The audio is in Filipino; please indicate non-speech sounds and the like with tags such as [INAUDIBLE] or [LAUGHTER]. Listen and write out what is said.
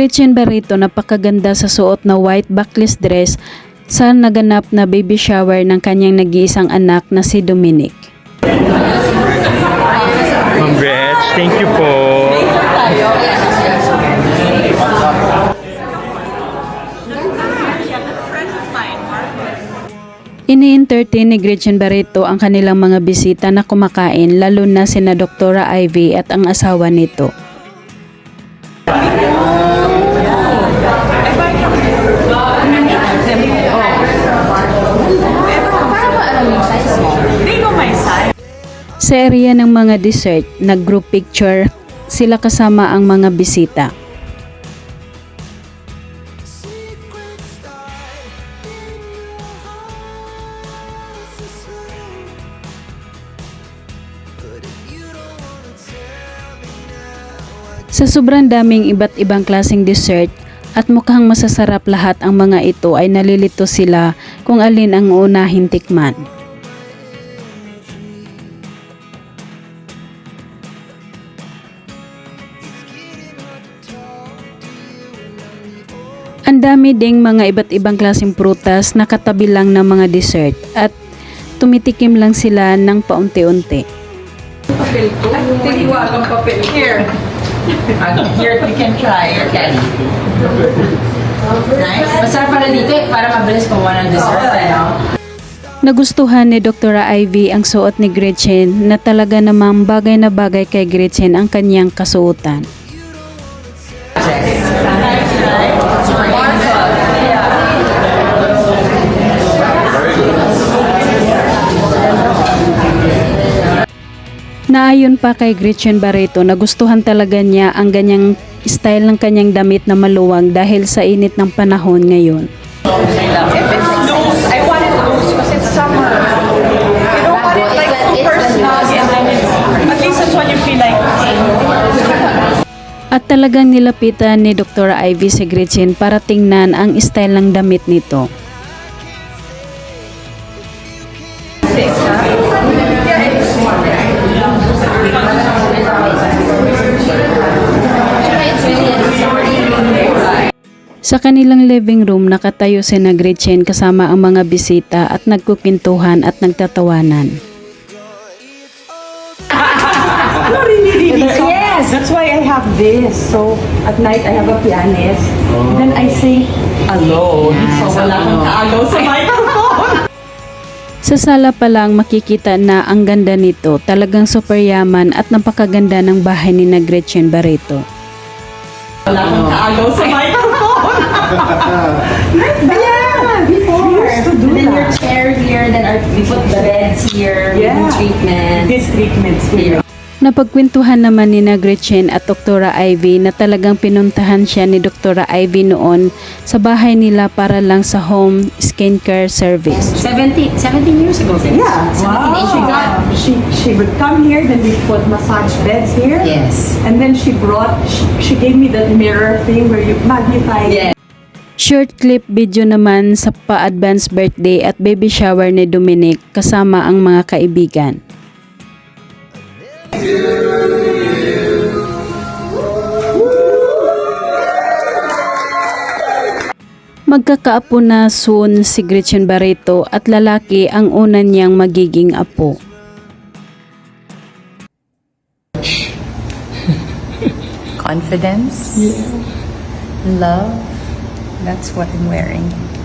Gretchen Barreto napakaganda sa suot na white backless dress sa naganap na baby shower ng kanyang nag-iisang anak na si Dominic. Congrats. Thank you po. Ini-entertain ni Gretchen Barreto ang kanilang mga bisita na kumakain lalo na sina Doktora Ivy at ang asawa nito. Sa area ng mga dessert, nag-group picture sila kasama ang mga bisita. Sa sobrang daming iba't ibang klaseng dessert at mukhang masasarap lahat ang mga ito ay nalilito sila kung alin ang unahin tikman. Ang dami ding mga iba't ibang klaseng prutas na katabi lang ng mga dessert at tumitikim lang sila ng paunti-unti. Tiniwagang papel. Here. Here, you can try candy. Nice. Masarap pala dito eh, para mabilis kumuha ng dessert. Ano? Nagustuhan ni Dr. Ivy ang suot ni Gretchen na talaga namang bagay na bagay kay Gretchen ang kanyang kasuotan. Naayon pa kay Gretchen Barreto na gustuhan talaga niya ang ganyang style ng kanyang damit na maluwag dahil sa init ng panahon ngayon. I wanted those because it's summer. You don't want it like super snug and then at least that's when you feel like At talagang nilapitan ni Dr. Ivy si Gretchen para tingnan ang style ng damit nito. Sa kanilang living room, nakatayo si na Gretchen kasama ang mga bisita at nagkukintuhan at nagtatawanan. [LAUGHS] Yes, that's why I have this. So at night I have a pianist. Then I sing alone. so wala akong kaagaw sa [LAUGHS] microphone. Sa sala pa lang makikita na ang ganda nito, talagang super yaman at napakaganda ng bahay ni na Gretchen Barreto. Wala akong kaagaw sa microphone. Yeah, before. We used to do And then your that. chair here, then our, we put the beds here, we do Yeah. treatment. This treatments here. Napagkwentuhan naman ni na Gretchen at Dr. Ivy na talagang pinuntahan siya ni Dr. Ivy noon sa bahay nila para lang sa home skincare service. 17, 17 years ago. then. Yeah. 17 years ago. She she would come here, then we put massage beds here. Yes. And then she brought, she, she gave me that mirror thing where you magnify. Yes. Short clip video naman sa pa-advance birthday at baby shower ni Dominic kasama ang mga kaibigan. Magkakaapo na soon si Gretchen Barreto at lalaki ang una niyang magiging apo. confidence, love. That's what I'm wearing.